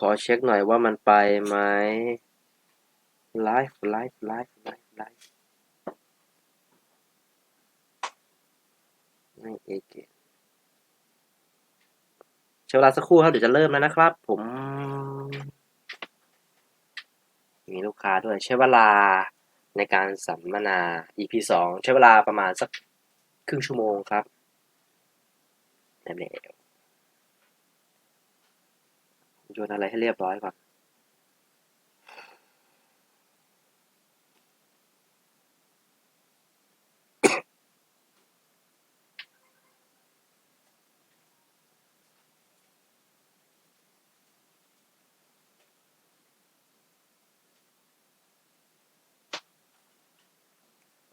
ขอเช็คหน่อยว่ามันไปไหมไลฟ์ไลฟ์ไลฟ์ไลฟ์ไลฟ์ไม่เอเกนใช้เวลาสักครู่ครับ เดี๋ยวจะเริ่มแล้วนะครับ ผม มีลูกค้าด้วย ใช้เวลาในการสัมมนา EP สองใช้เวลาประมาณสักครึ่งชั่วโมงครับนั่นเอง โยนอะไรให้เรียบร้อยก่อน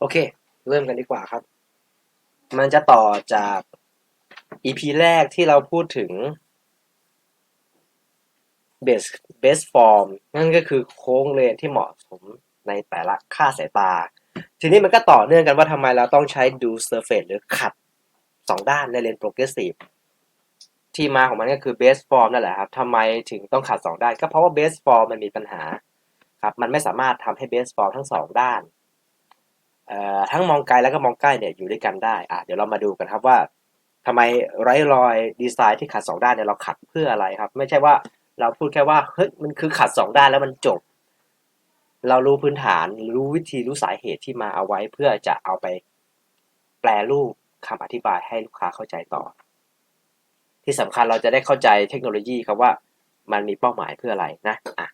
โอเค เริ่มกันดีกว่าครับ มันจะต่อจาก EP แรกที่เราพูดถึง base base form นั่นก็คือโค้งเลนที่เหมาะสมในแต่ละค่าสายตา ทีนี้มันก็ต่อเนื่องกันว่าทำไมเราต้องใช้ do surface หรือขัดสองด้านในเลน progressive ที่มาของมันก็คือ base form นั่นแหละครับทำไมถึงต้องขัดสองด้าน ก็เพราะว่า base form มันมีปัญหาครับมันไม่สามารถทำให้ base form ทั้งสองด้านทั้งมองไกลแล้วก็มองใกล้เนี่ยอยู่ด้วยกันได้อะเดี๋ยวเรามาดูกันครับว่าทำไมไร้รอยดีไซน์ที่ขัดสองด้านเนี่ยเราขัดเพื่ออะไรครับ ไม่ใช่ว่า เราพูดแค่ว่าเฮ้ยมันคือขัดสองด้านแล้วมันจบ เรารู้พื้นฐานรู้วิธีรู้สาเหตุที่มาเอาไว้ เพื่อจะเอาไปแปลรูปคำอธิบายให้ลูกค้าเข้าใจต่อ ที่สำคัญเราจะได้เข้าใจเทคโนโลยีครับว่ามันมีเป้าหมายเพื่ออะไรนะอะ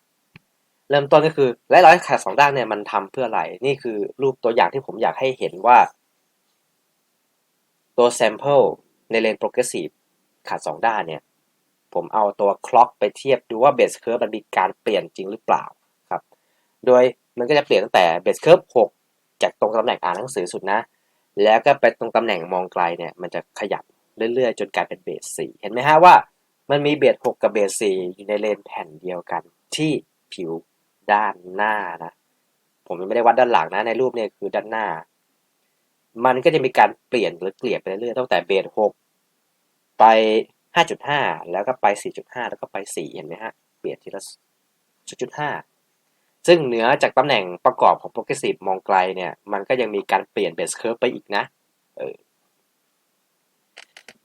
เริ่มต้นก็คือและร้อยขัดสองด้านเนี่ยมันทำเพื่ออะไรนี่คือรูปตัวอย่างที่ผมอยากให้เห็นว่า ตัว sample ในเลน progressive ขัดสองด้านเนี่ย ผมเอาตัว clock ไปเทียบดูว่า base curve มันมีการเปลี่ยนจริงหรือเปล่าครับ โดยมันก็จะเปลี่ยนตั้งแต่ base curve 6จากตรงตำแหน่งอ่านหนังสือสุดนะ แล้วก็ไปตรงตำแหน่งมองไกลเนี่ยมันจะขยับเรื่อยๆ จนกลายเป็นเบส4เห็นไหมฮะว่ามันมีเบส6กับเบส4อยู่ในเลนแผ่นเดียวกัน ที่ผิวด้านหน้านะ ผมยังไม่ได้วัดด้านหลังนะในรูปเนี่ยคือด้านหน้า มันก็จะมีการเปลี่ยนหรือเกลี่ยไปเรื่อยๆตั้งแต่เบส6ไป 5.5 แล้วก็ไป 4.5 แล้วก็ไป 4 เห็นไหมฮะ เปลี่ยนทีละ 0.5 ซึ่งเหนือจากตำแหน่งประกอบของ progressive มองไกลเนี่ย มันก็ยังมีการเปลี่ยน base curve ไปอีกนะเออ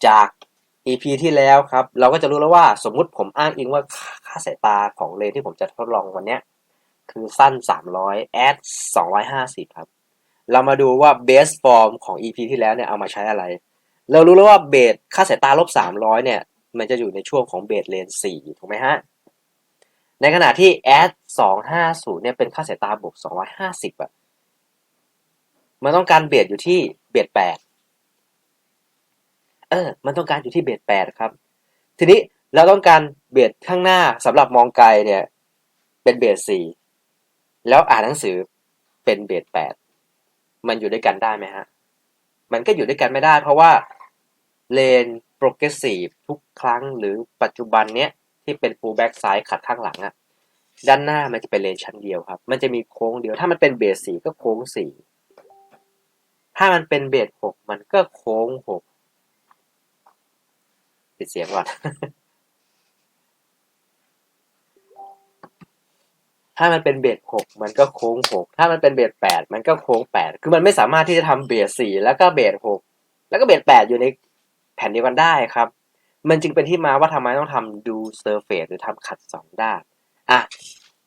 จาก EP ที่แล้วครับ เราก็จะรู้แล้วว่าสมมุติผมอ้างอิงว่าค่าสายตาของเลนที่ผมจะทดลองวันนี้คือสั้น 300 แอด 250 ครับ เรามาดูว่า base form ของ EP ที่แล้วเนี่ยเอามาใช้อะไร เรารู้แล้วว่าเบสค่าสายตาลบ 300 เนี่ย มันจะอยู่ในช่วงของเบสเลน4ถูกไหมฮะ ในขณะที่ add 250 เนี่ย เป็นค่าสายตาบวก 250อะมันต้องการเบสอยู่ที่เบส8เออ มันต้องการอยู่ที่เบส8ครับ ทีนี้เราต้องการเบสข้างหน้าสำหรับมองไกลเนี่ย เป็นเบสสี่แล้วอ่านหนังสือเป็นเบสแปดมันอยู่ด้วยกันได้ไหมฮะ มันก็อยู่ด้วยกันไม่ได้เพราะว่า เลนโปรเกรสซีฟทุกครั้งหรือปัจจุบันเนี้ยที่เป็น full back side ขัดข้างหลังอะด้านหน้ามันจะเป็นเลนชั้นเดียวครับ มันจะมีโค้งเดียว ถ้ามันเป็นเบสสี่ก็โค้งสี่ถ้ามันเป็นเบสหกมันก็โค้งหกปิดเสียงก่อนถ้ามันเป็นเบสหกมันก็โค้งหกถ้ามันเป็นเบสแปดมันก็โค้งแปดคือมันไม่สามารถที่จะทำเบสสี่แล้วก็เบสหกแล้วก็เบสแปดอยู่ใน แผ่นเดียวกันได้ครับ มันจึงเป็นที่มาว่าทำไมต้องทำดูเซอร์เฟสหรือทำขัดสองด้าน อะ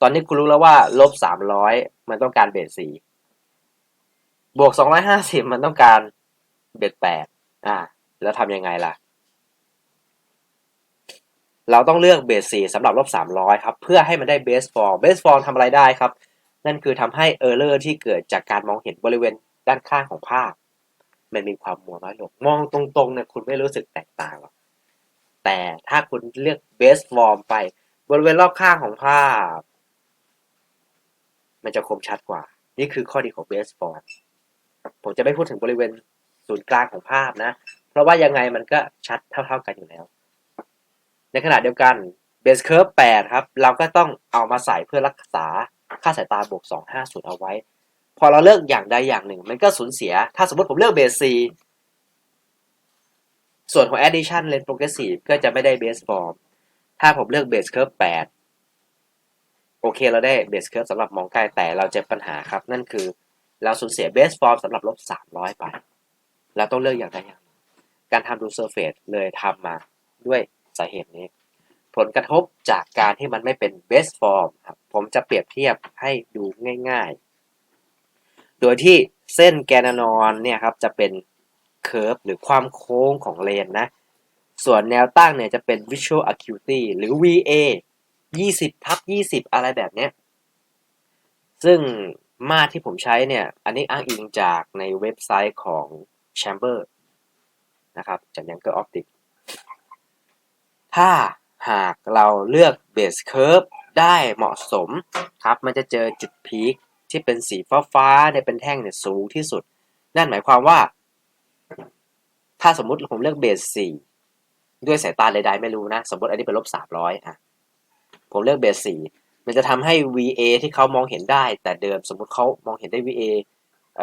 ตอนนี้คุณรู้แล้วว่าลบสามร้อยมันต้องการเบสสี่บวกสองร้อยห้าสิบมันต้องการเบสแปดอะ แล้วทำยังไงล่ะ เราต้องเลือกเบสสี่สำหรับลบ 300 ครับ เพื่อให้มันได้เบสฟอร์มเบสฟอร์มทำอะไรได้ครับ นั่นคือทำให้เออร์เลอร์ที่เกิดจากการมองเห็นบริเวณด้านข้างของภาพ มันมีความมัวน้อยลง มองตรงๆเนี่ยคุณไม่รู้สึกแตกต่างหรอก แต่ถ้าคุณเลือกเบสฟอร์มไป บริเวณรอบข้างของภาพ มันจะคมชัดกว่า นี่คือข้อดีของเบสฟอร์มผมจะไม่พูดถึงบริเวณศูนย์กลางของภาพนะ เพราะว่ายังไงมันก็ชัดเท่าๆกันอยู่แล้ว ในขณะเดียวกัน base curve 8 ครับ เราก็ต้องเอามาใส่เพื่อรักษาค่าสายตาบวก 250 เอาไว้ พอเราเลือกอย่างใดอย่างหนึ่ง มันก็สูญเสีย ถ้าสมมติผมเลือก base 4ส่วนของ addition lens progressive ก็จะไม่ได้ base form ถ้าผมเลือก base curve โอเคเราได้เบสเคิร์ฟสำหรับมองใกล้แต่เราเจอปัญหาครับ นั่นคือเราสูญเสียเบสฟอร์มสำหรับลบ 300 ไป เราต้องเลือกอย่างใดอย่างหนึ่งการทำดูเซอร์เฟซเลยทำมาด้วยสาเหตุนี้ ผลกระทบจากการที่มันไม่เป็นเบสฟอร์มครับ ผมจะเปรียบเทียบให้ดูง่าย ๆ โดยที่เส้นแกนนอนเนี่ยครับจะเป็นเคอร์ฟหรือความโค้งของเลนนะ ส่วนแนวตั้งเนี่ยจะเป็น Visual Acuity หรือ VA 20ทับ20 อะไรแบบเนี้ย ซึ่งมาตรที่ผมใช้เนี่ย อันนี้อ้างอิงจากในเว็บไซต์ของ Chamber นะครับจาก Younger Optics ถ้าหากเราเลือก Base Curve ได้เหมาะสมครับ มันจะเจอจุดพีค ที่เป็นสีฟ้าฟ้าเนี่ยเป็นแท่งเนี่ยสูงที่สุด นั่นหมายความว่า ถ้าสมมุติผมเลือกเบสสี่ด้วยสายตาใดๆไม่รู้นะ สมมติอันนี้เป็นลบสามร้อยอะผมเลือกเบสสี่มันจะทำให้ VA ที่เขามองเห็นได้ แต่เดิมสมมติเขามองเห็นได้ VA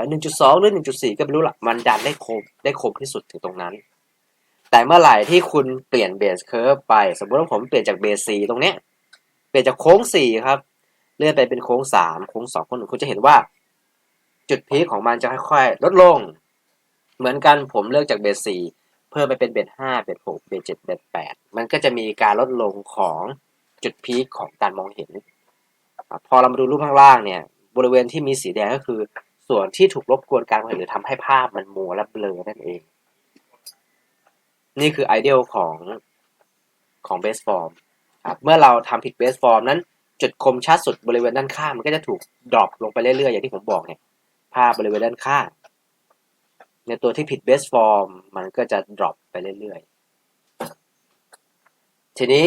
หนึ่งจุดสองหรือหนึ่งจุดสี่ก็ไม่รู้ละมันดันได้คมได้คมที่สุดถึงตรงนั้น แต่เมื่อไหร่ที่คุณเปลี่ยนเบสเคิร์ฟไป สมมติว่าผมเปลี่ยนจากเบสสี่ตรงเนี้ยเปลี่ยนจากโค้งสี่ครับ เลื่อนไปเป็นโค้งสามโค้งสองโค้งหนึ่งคุณจะเห็นว่า จุดพีคของมันจะค่อยๆ ลดลง เหมือนกันผมเลือกจากเบสสี่เพิ่มไปเป็นเบสห้าเบสหกเบสเจ็ดเบสแปดมันก็จะมีการลดลงของจุดพีคของการมองเห็น พอเรามาดูรูปข้างล่างเนี่ย บริเวณที่มีสีแดงก็คือ ส่วนที่ถูกรบกวนการมองเห็นหรือทำให้ภาพมันมัวและเบลอนั่นเอง นี่คือไอเดียของของเบสฟอร์มครับเมื่อเราทำผิดเบสฟอร์มนั้น จุดคมชัดสุดบริเวณด้านข้างมันก็จะถูกดรอปลงไปเรื่อยๆ อย่างที่ผมบอกเนี่ยภาพบริเวณด้านข้าง ในตัวที่ผิดเบสฟอร์มมันก็จะดรอปไปเรื่อยๆ ทีนี้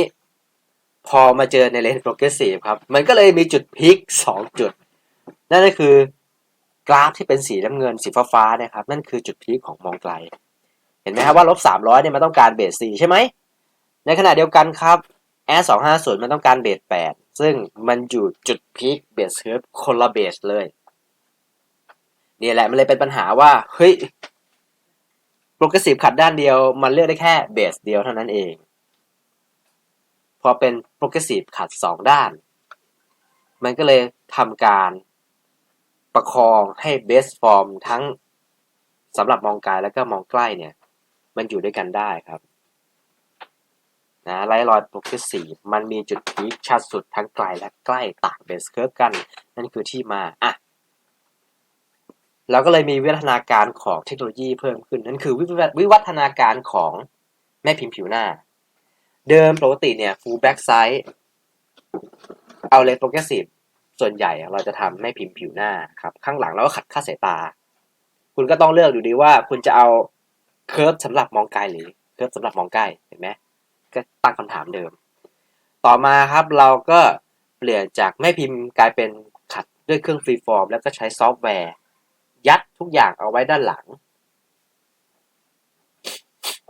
พอมาเจอในเลนส์โปรเกรสซีฟครับ มันก็เลยมีจุดพีคสองจุด นั่นก็คือกราฟที่เป็นสีน้ำเงินสีฟ้าๆนะครับ นั่นคือจุดพีคของมองไกล เห็นไหมครับว่าลบสามร้อยเนี่ยมันต้องการเบสสีใช่ไหม ในขณะเดียวกันครับ Air 2 5 0มันต้องการเบส8ซึ่งมันอยู่จุดพีคเบสเคิร์ฟคนละเบสเลยนี่แหละมันเลยเป็นปัญหาว่า เฮ้ยโปรเกรสซีฟขัดด้านเดียว มันเลือกได้แค่เบสเดียวเท่านั้นเอง พอเป็นโปรเกรสซีฟขัด2ด้าน มันก็เลยทำการประคองให้เบสฟอร์มทั้งสำหรับมองไกลแล้วก็มองใกล้เนี่ย มันอยู่ด้วยกันได้ครับ นะไลท์รอยโปรเกรสซีฟมันมีจุดพีคชัดสุดทั้งไกลและใกล้ต่างเบสเคิร์ฟกัน นั่นคือที่มาอะเราก็เลยมีวิวัฒนาการของเทคโนโลยีเพิ่มขึ้น นั่นคือวิวัฒวิวัฒนาการของแม่พิมพ์ผิวหน้า เดิมปกติเนี่ย full back side เอาเลนโปรเกรสซีฟส่วนใหญ่เราจะทำแม่พิมพ์ผิวหน้าครับ ข้างหลังเราก็ขัดค่าสายตา คุณก็ต้องเลือกดูดีว่าคุณจะเอาเคิร์ฟสำหรับมองไกลหรือเคิร์ฟสำหรับมองใกล้เห็นไหม ก็ตั้งคำถามเดิม ต่อมาครับเราก็เปลี่ยนจากแม่พิมพ์กลายเป็นขัดด้วยเครื่องฟรีฟอร์ม แล้วก็ใช้ซอฟต์แวร์ ยัดทุกอย่างเอาไว้ด้านหลัง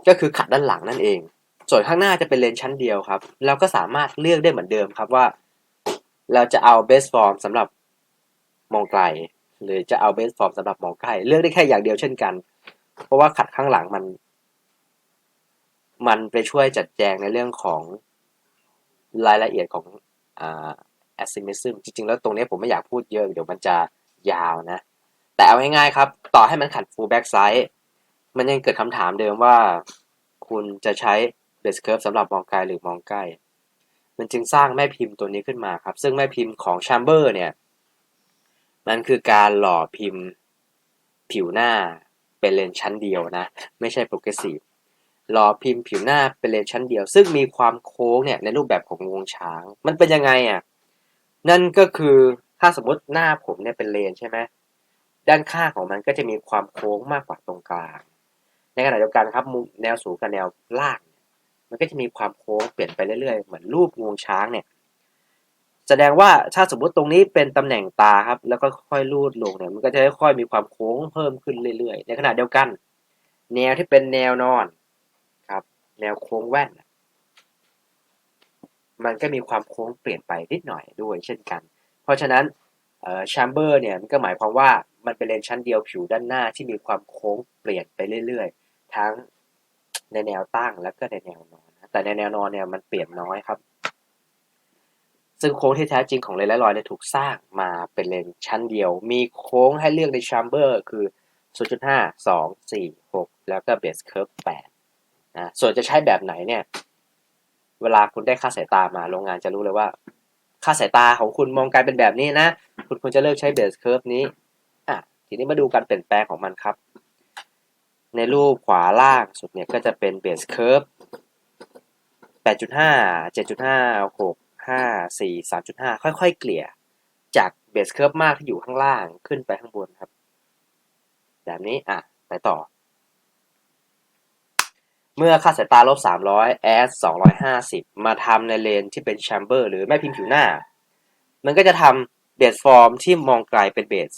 ก็คือขัดด้านหลังนั่นเอง ส่วนข้างหน้าจะเป็นเลนชั้นเดียวครับ เราก็สามารถเลือกได้เหมือนเดิมครับว่า เราจะเอาเบสฟอร์มสำหรับมองไกล หรือจะเอาเบสฟอร์มสำหรับมองใกล้ เลือกได้แค่อย่างเดียวเช่นกัน เพราะว่าขัดข้างหลังมัน มันไปช่วยจัดแจงในเรื่องของรายละเอียดของอ่า asymmetry จริงๆ แล้วตรงนี้ผมไม่อยากพูดเยอะ เดี๋ยวมันจะยาวนะ แต่เอาง่ายๆครับ ต่อให้มันขัด full back side มันยังเกิดคำถามเดิมว่า คุณจะใช้ base curve สำหรับมองไกลหรือมองใกล้ มันจึงสร้างแม่พิมพ์ตัวนี้ขึ้นมาครับ ซึ่งแม่พิมพ์ของ chamber เนี่ย มันคือการหล่อพิมพ์ผิวหน้าเป็นเลนส์ชั้นเดียวนะ ไม่ใช่ progressive หล่อพิมพ์ผิวหน้าเป็นเลนชั้นเดียว ซึ่งมีความโค้งเนี่ยในรูปแบบของงวงช้าง มันเป็นยังไงอะนั่นก็คือถ้าสมมติหน้าผมเนี่ยเป็นเลนใช่ไหมด้านข้างของมันก็จะมีความโค้งมากกว่าตรงกลาง ในขณะเดียวกันครับมุมแนวสูงกับแนวล่างเนี่ยมันก็จะมีความโค้งเปลี่ยนไปเรื่อยๆ เหมือนรูปงวงช้างเนี่ย แสดงว่าถ้าสมมติตรงนี้เป็นตำแหน่งตาครับ แล้วก็ค่อยลูดลงเนี่ย มันก็จะค่อยๆมีความโค้งเพิ่มขึ้นเรื่อยๆ ในขณะเดียวกัน แนวที่เป็นแนวนอน แนวโค้งแว่น มันก็มีความโค้งเปลี่ยนไปนิดหน่อยด้วยเช่นกัน เพราะฉะนั้นแชมเบอร์เนี่ยมันก็หมายความว่ามันเป็นเลนชั้นเดียวผิวด้านหน้าที่มีความโค้งเปลี่ยนไปเรื่อยๆ ทั้งในแนวตั้งและก็ในแนวนอนนะแต่ในแนวนอนเนี่ยมันเปลี่ยนน้อยครับ ซึ่งโค้งที่แท้จริงของเลนและลอยเนี่ยถูกสร้างมาเป็นเลนชั้นเดียว มีโค้งให้เลือกในแชมเบอร์คือ 0.5 2 4 6 แล้วก็เบสเคิร์ฟ8 นะส่วนจะใช้แบบไหนเนี่ย เวลาคุณได้ค่าสายตามาโรงงานจะรู้เลยว่า ค่าสายตาของคุณมองไกลเป็นแบบนี้นะ คุณควรจะเลือกใช้เบสเคิร์ฟนี้อะทีนี้มาดูการเปลี่ยนแปลงของมันครับ ในรูปขวาล่างสุดเนี่ยก็จะเป็นเบสเคิร์ฟ8.5 7.5 6 5 4 3.5 ค่อยๆ เกลี่ย จากเบสเคิร์ฟมากที่อยู่ข้างล่างขึ้นไปข้างบนครับ แบบนี้อะ ไปต่อ เมื่อค่าสายตาลบ300 s 250 มาทำในเลนที่เป็นแชมเบอร์หรือแม่พิมพ์ผิวหน้า มันก็จะทำเบสฟอร์มที่มองไกลเป็นเบส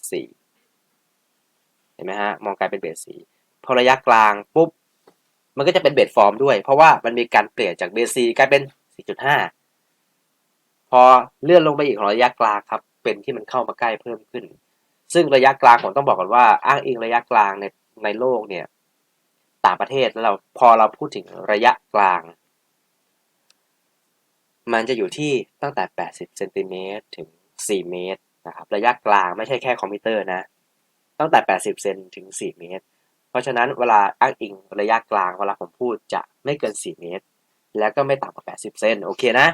4เห็นไหมฮะ มองไกลเป็นเบส4พอระยะกลางปุ๊บ มันก็จะเป็นเบสฟอร์มด้วย เพราะว่ามันมีการเปลี่ยนจากเบส4กลายเป็น 4.5 พอเลื่อนลงไปอีกของระยะกลางครับ เป็นที่มันเข้ามาใกล้เพิ่มขึ้น ซึ่งระยะกลางผมต้องบอกก่อนว่า อ้างอิงระยะกลางในในโลกเนี่ย ต่างประเทศแล้วเราพอเราพูดถึงระยะกลาง มันจะอยู่ที่ตั้งแต่ 80เซนติเมตรถึง 4 เมตรนะครับระยะกลางไม่ใช่แค่คอมพิวเตอร์นะ ตั้งแต่ 80เซนถึง 4 เมตร เพราะฉะนั้นเวลาอ้างอิงระยะกลางเวลาผมพูดจะไม่เกิน 4 เมตร แล้วก็ไม่ต่ำกว่า 80 เซนโอเคนะ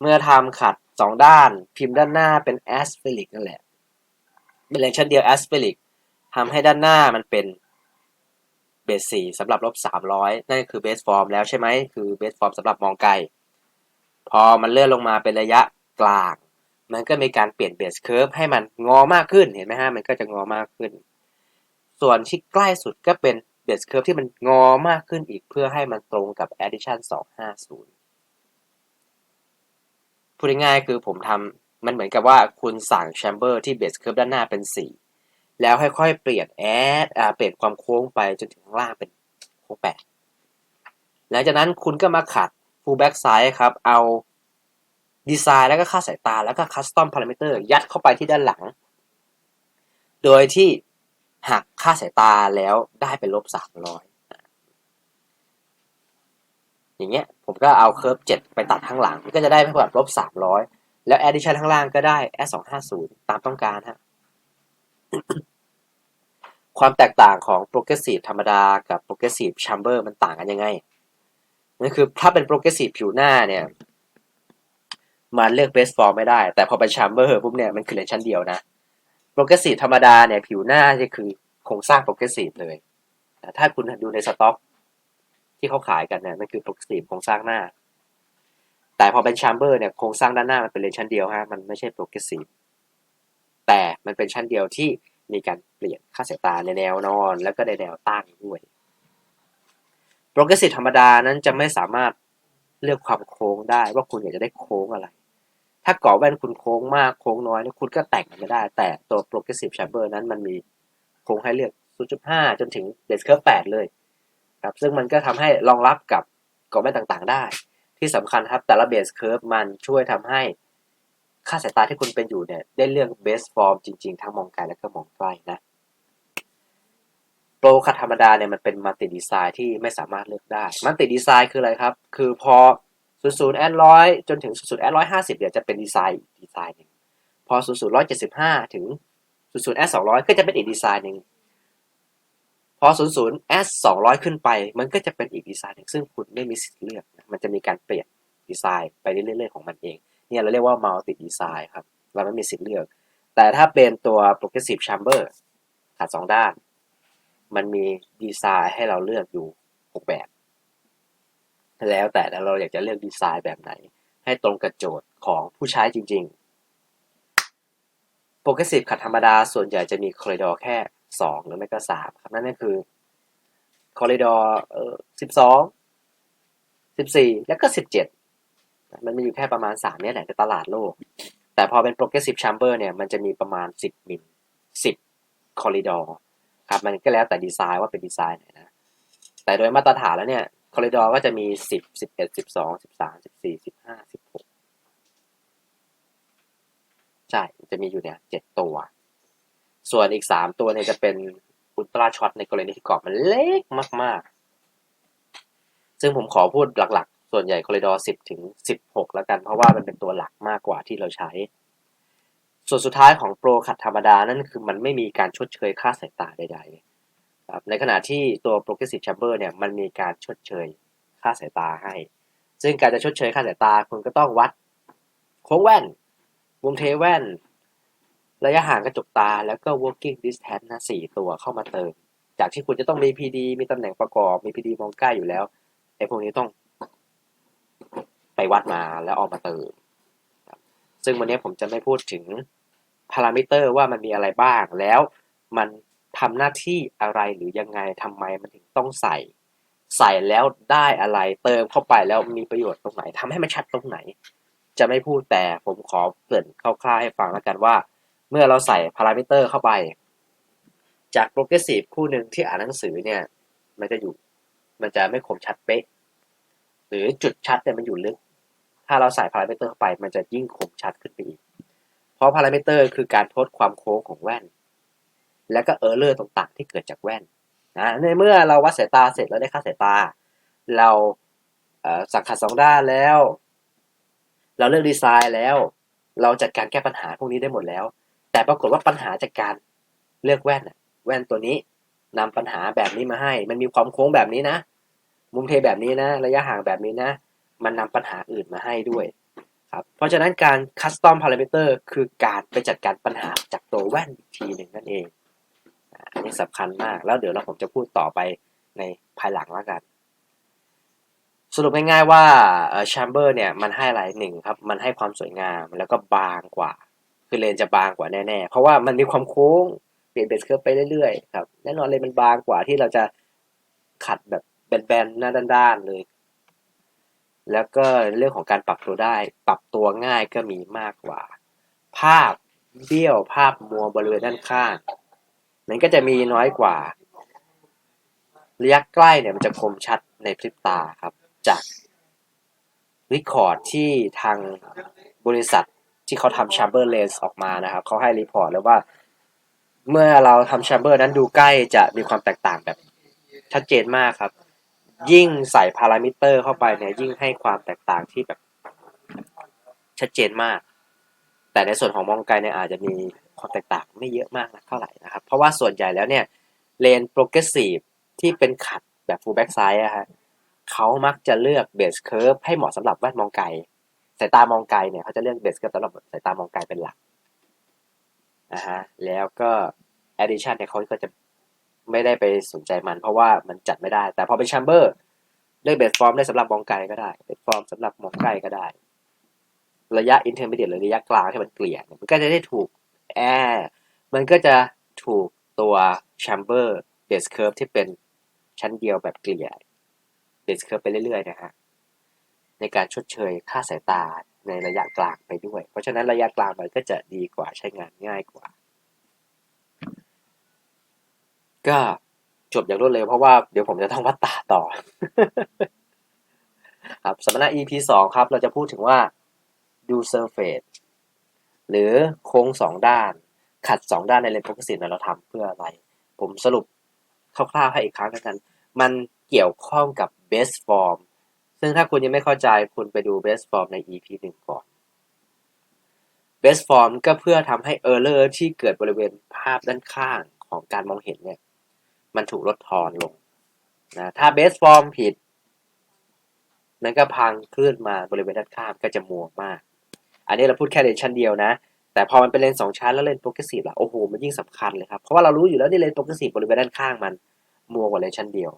เมื่อทำขัด 2 ด้านพิมพ์ด้านหน้าเป็นแอสเฟลิกนั่นแหละเป็นเลนชั้นเดียวแอสเฟลิกทำให้ด้านหน้ามันเป็น เบสสี่สำหรับลบ300นั่นคือเบสฟอร์มแล้วใช่ไหมคือเบสฟอร์มสำหรับมองไกล พอมันเลื่อนลงมาเป็นระยะกลาง มันก็มีการเปลี่ยนเบสเคิร์ฟให้มันงอมากขึ้นเห็นไหมฮะมันก็จะงอมากขึ้น ส่วนที่ใกล้สุดก็เป็นเบสเคิร์ฟที่มันงอมากขึ้นอีกเพื่อให้มันตรงกับ addition 250พูดง่ายๆคือผมทำมันเหมือนกับว่าคุณสั่งแชมเบอร์ที่เบสเคิร์ฟด้านหน้าเป็น 4 แล้วค่อยๆเปลี่ยนแอดอ่าเปลี่ยนความโค้งไปจนถึงข้างล่างเป็นโค้ง8หลังจากนั้นคุณก็มาขัด full back side ครับ เอาดีไซน์แล้วก็ค่าสายตาแล้วก็คัสตอมพารามิเตอร์ยัดเข้าไปที่ด้านหลัง โดยที่หักค่าสายตาแล้วได้เป็นลบ300อยอย่างเงี้ยผมก็เอาเคอร์ฟ7ไปตัดข้างหลัง ก็จะได้เป็นแบบลบ300แล้ว addition ข้างล่างก็ได้ s 250ตามต้องการฮะ ความแตกต่างของ progressive ธรรมดากับ progressive chamber มันต่างกันยังไงนั่นคือถ้าเป็น progressive ผิวหน้าเนี่ยมันเลือก base form ไม่ได้ แต่พอเป็น chamber ปุ๊บเนี่ยมันคือเลนชั้นเดียวนะ progressive ธรรมดาเนี่ยผิวหน้าจะคือโครงสร้าง progressive เลย ถ้าคุณดูในสต็อกที่เขาขายกันเนี่ยมันคือ progressive โครงสร้างหน้า แต่พอเป็น chamber เนี่ยโครงสร้างด้านหน้ามันเป็นเลนชั้นเดียวฮะมันไม่ใช่ progressive แต่มันเป็นชั้นเดียวที่มีการเปลี่ยนค่าสายตาในแนวนอน แล้วก็ในแนวตั้งด้วย progressive ธรรมดานั้นจะไม่สามารถเลือกความโค้งได้ว่าคุณอยากจะได้โค้งอะไร ถ้ากรอบแว่นคุณโค้งมากโค้งน้อยคุณก็แต่งมันไม่ได้ แต่ตัว progressive chamber นั้นมันมีโค้งให้เลือก 0.5 จนถึง base curve 8เลยครับซึ่งมันก็ทำให้รองรับกับกรอบแว่นต่างๆ ได้ ที่สำคัญครับแต่ละ base curve มันช่วยทำให้ ค่าสายตาที่คุณเป็นอยู่เนี่ยได้เลือก best form จริง ๆ ทั้งมองไกลและก็มองใกล้นะโปรคัดธรรมดาเนี่ยมันเป็นมัลติดีไซน์ที่ไม่สามารถเลือกได้มัลติดีไซน์คืออะไรครับ คือพอ00แอดร้อยจนถึง00แอดร้อยห้าสิบเนี่ยจะเป็นดีไซน์ดีไซน์หนึ่งพอ00 175ถึง00แอด200ก็จะเป็นอีกดีไซน์หนึ่งพอ00แอด200ขึ้นไป มันก็จะเป็นอีกดีไซน์หนึ่งซึ่งคุณไม่มีสิทธิ์เลือกนะมันจะมีการเปลี่ยนดีไซน์ไปเรื่อยๆของมันเอง เนี่ยเราเรียกว่า multi design ครับ เราไม่มีสิทธิ์เลือก แต่ถ้าเป็นตัว progressive chamber ขัดสองด้าน มันมีดีไซน์ให้เราเลือกอยู่ 6 แบบ แล้วแต่เราอยากจะเลือกดีไซน์แบบไหน ให้ตรงกับโจทย์ของผู้ใช้จริงๆ progressive ขัดธรรมดาส่วนใหญ่จะมีคอริดอร์แค่ 2 หรือไม่ก็ 3 ครับ นั่นก็คือคอริดอร์เอ่อ12 14 แล้วก็ 17 มันมีอยู่แค่ประมาณ3เนี่ยแหละในตลาดโลก แต่พอเป็น progressive chamber เนี่ยมันจะมีประมาณ10มิล10คอริดอร์ครับมันก็แล้วแต่ดีไซน์ว่าเป็นดีไซน์ไหนนะ แต่โดยมาตรฐานแล้วเนี่ยคอริดอร์ก็จะมี10 11 12 13 14 15 16ใช่ จะมีอยู่เนี่ย7ตัว ส่วนอีก3ตัวเนี่ยจะเป็นอุลตร้าช็อตในกรณีที่กรอบมันเล็กมาก ๆ ซึ่งผมขอพูดหลัก ส่วนใหญ่ Corridor 10 ถึง 16 แล้วกัน เพราะว่ามันเป็นตัวหลักมากกว่าที่เราใช้ ส่วนสุดท้ายของโปรขัดธรรมดา นั่นคือมันไม่มีการชดเชยค่าสายตาใดๆครับในขณะที่ตัว Progressive Chamber เนี่ยมันมีการชดเชยค่าสายตาให้ ซึ่งการจะชดเชยค่าสายตาคุณก็ต้องวัดโค้งแว่น วงเทแว่น ระยะห่างกระจกตา แล้วก็ working distance นะสี่ตัวเข้ามาเติม จากที่คุณจะต้องมี PD มีตำแหน่งประกอบ มี PD มองใกล้อยู่แล้วไอ้พวกนี้ต้อง วัดมาแล้วเอามาเติม ซึ่งวันนี้ผมจะไม่พูดถึงพารามิเตอร์ว่ามันมีอะไรบ้าง แล้วมันทำหน้าที่อะไรหรือยังไงทำไมมันถึงต้องใส่ ใส่แล้วได้อะไรเติมเข้าไปแล้วมีประโยชน์ตรงไหนทำให้มันชัดตรงไหน จะไม่พูดแต่ผมขอเกริ่นคร่าวๆให้ฟังแล้วกันว่า เมื่อเราใส่พารามิเตอร์เข้าไป จากโปรเกรสซีฟคู่หนึ่งที่อ่านหนังสือเนี่ยมันจะอยู่มันจะไม่คมชัดเป๊ะ หรือจุดชัดเนี่ยมันอยู่ลึก ถ้าเราใส่พารามิเตอร์เข้าไป มันจะยิ่งคมชัดขึ้นไปอีก เพราะพารามิเตอร์คือการทดความโค้งของแว่น และก็เออร์เลอร์ต่างๆ ที่เกิดจากแว่นนะในเมื่อเราวัดสายตาเสร็จแล้วได้ค่าสายตา เราเสังขัดสองด้านแล้ว เราเลือกดีไซน์แล้ว เราจัดการแก้ปัญหาพวกนี้ได้หมดแล้ว แต่ปรากฏว่าปัญหาจากการเลือกแว่นแว่นตัวนี้นำปัญหาแบบนี้มาให้ มันมีความโค้งแบบนี้นะ มุมเทแบบนี้นะ ระยะห่างแบบนี้นะ มันนำปัญหาอื่นมาให้ด้วยครับเพราะฉะนั้นการคัสตอมพารามิเตอร์คือการไปจัดการปัญหาจากตัวแว่นอีกทีหนึ่งนั่นเอง อันนี้สำคัญมาก แล้วเดี๋ยวเราผมจะพูดต่อไปในภายหลังแล้วกัน สรุปง่ายๆว่าแชมเบอร์เนี่ยมันให้อะไรหนึ่งครับ มันให้ความสวยงามแล้วก็บางกว่า คือเลนจะบางกว่าแน่ๆ เพราะว่ามันมีความโค้งเปลี่ยนเบสเคิร์ฟไปเรื่อยๆครับแน่นอนเลนมันบางกว่าที่เราจะขัดแบบแบนๆหน้าด้านๆเลย แล้วก็เรื่องของการปรับตัวได้ ปรับตัวง่ายก็มีมากกว่า ภาพเบี้ยวภาพมัวบริเวณด้านข้างมันก็จะมีน้อยกว่า ระยะใกล้เนี่ยมันจะคมชัดในพริบตาครับ จากรีคอร์ดที่ทางบริษัทที่เขาทำ chamber lens ออกมานะครับเขาให้รีพอร์ตเลยว่า เมื่อเราทำ chamber นั้นดูใกล้จะมีความแตกต่างแบบชัดเจนมากครับ ยิ่งใส่พารามิเตอร์เข้าไปเนี่ยยิ่งให้ความแตกต่างที่แบบชัดเจนมาก แต่ในส่วนของมองไกลเนี่ยอาจจะมีความแตกต่างไม่เยอะมากนะเท่าไหร่นะครับ เพราะว่าส่วนใหญ่แล้วเนี่ยเลนโปรเกรสซีฟที่เป็นขัดแบบ full back size อะฮะเขามักจะเลือกเบสเคิร์ฟให้เหมาะสำหรับแว่นมองไกลสายตามองไกลเนี่ยเขาจะเลือกเบสเคิร์ฟสำหรับสายตามองไกลเป็นหลักนะฮะแล้วก็ addition เนี่ยเขาก็จะ ไม่ได้ไปสนใจมัน เพราะว่ามันจัดไม่ได้ แต่พอเป็น chamber เลือกเบสฟอร์มได้สำหรับมองไกลก็ได้เบสฟอร์มสำหรับมองใกลก็ได้ ระยะ intermediate หรือระยะกลางที่มันเกลี่ยมันก็จะได้ถูกแอร์มันก็จะถูกตัว chamber base curve ที่เป็นชั้นเดียวแบบเกลี่ย base curve ไปเรื่อยๆนะฮะในการชดเชยค่าสายตาในระยะกลางไปด้วย เพราะฉะนั้นระยะกลางมันก็จะดีกว่าใช้งานง่ายกว่า ก็จบอย่างรวดเร็วเพราะว่าเดี๋ยวผมจะต้องวัดตาต่อ ครับสัมมนา EP 2 ครับ เราจะพูดถึงว่าดู surface หรือโค้งสองด้าน ขัดสองด้านในเลนส์โฟกัสเนี่ยเราทำเพื่ออะไร ผมสรุปคร่าวๆให้อีกครั้งกัน มันเกี่ยวข้องกับ best form ซึ่งถ้าคุณยังไม่เข้าใจคุณไปดู best form ใน EP 1 ก่อน best form ก็เพื่อทำให้ error ที่เกิดบริเวณภาพด้านข้างของการมองเห็นเนี่ย มันถูกลดทอนลงนะถ้า best form ผิดมันก็พังคลื่นมาบริเวณด้านข้างก็จะมัวมาก อันนี้เราพูดแค่เลนชั้นเดียวนะ แต่พอมันเป็นเลนสองชั้นแล้วเลนโปรเกรสซีฟล่ะโอ้โหมันยิ่งสำคัญเลยครับ เพราะว่าเรารู้อยู่แล้วนี่เลนโปรเกรสซีฟบริเวณด้านข้างมันมัวกว่าเลนชั้นเดียว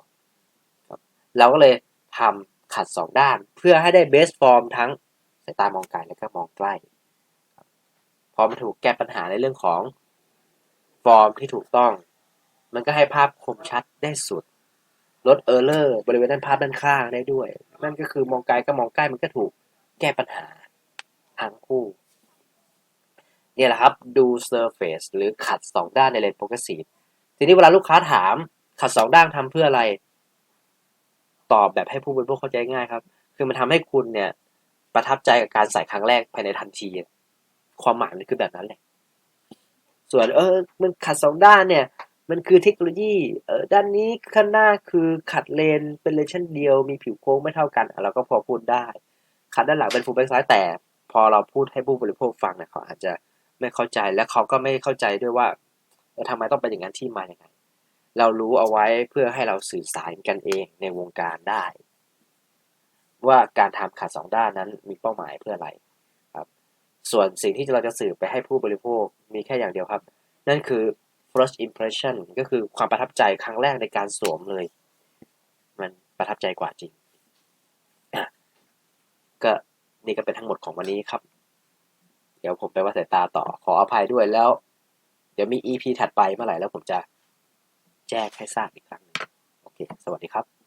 ครับเราก็เลยทำขัดสองด้าน เพื่อให้ได้เบสฟอร์มทั้งสายตามองไกลและก็มองใกล้พอมันถูกแก้ปัญหาในเรื่องของฟอร์มที่ถูกต้อง มันก็ให้ภาพคมชัดได้สุด ลดเออร์เลอร์บริเวณด้านภาพด้านข้างได้ด้วย นั่นก็คือมองไกลกับมองใกล้มันก็ถูกแก้ปัญหาทั้งคู่เนี่ยแหละครับดู surface หรือขัดสองด้านในเลนส์โฟกัสซีฟทีนี้เวลาลูกค้าถามขัดสองด้านทำเพื่ออะไร ตอบแบบให้ผู้บริโภคเข้าใจง่ายครับ คือมันทำให้คุณเนี่ยประทับใจกับการใส่ครั้งแรกภายในทันที ความหมายมันคือแบบนั้นแหละ ส่วนเออมันขัดสองด้านเนี่ย มันคือเทคโนโลยีเออด้านนี้ข้างหน้าคือขัดเลนเป็นเลนชั้นเดียว มีผิวโค้งไม่เท่ากันเราก็พอพูดได้ ขัดด้านหลังเป็นฟูลแบ็กซ้ายแต่ พอเราพูดให้ผู้บริโภคฟังเนี่ยเขาอาจจะไม่เข้าใจและเขาก็ไม่เข้าใจด้วยว่าเออทำไมต้องเป็นอย่างนั้นที่มาอย่างไงเรารู้เอาไว้เพื่อให้เราสื่อสารกันเองในวงการได้ ว่าการทำขัดสองด้านนั้นมีเป้าหมายเพื่ออะไรครับ ส่วนสิ่งที่เราจะสื่อไปให้ผู้บริโภคมีแค่อย่างเดียวครับ นั่นคือ first impression ก็คือความประทับใจครั้งแรกในการสวมเลย มันประทับใจกว่าจริงก็นี่ก็เป็นทั้งหมดของวันนี้ครับ เดี๋ยวผมไปว่าดสายตาต่อขออภัยด้วยแล้ว เดี๋ยวมี EP ถัดไปเมื่อไหร่แล้วผมจะแจ้งให้ทราบอีกครั้งโอเค สวัสดีครับ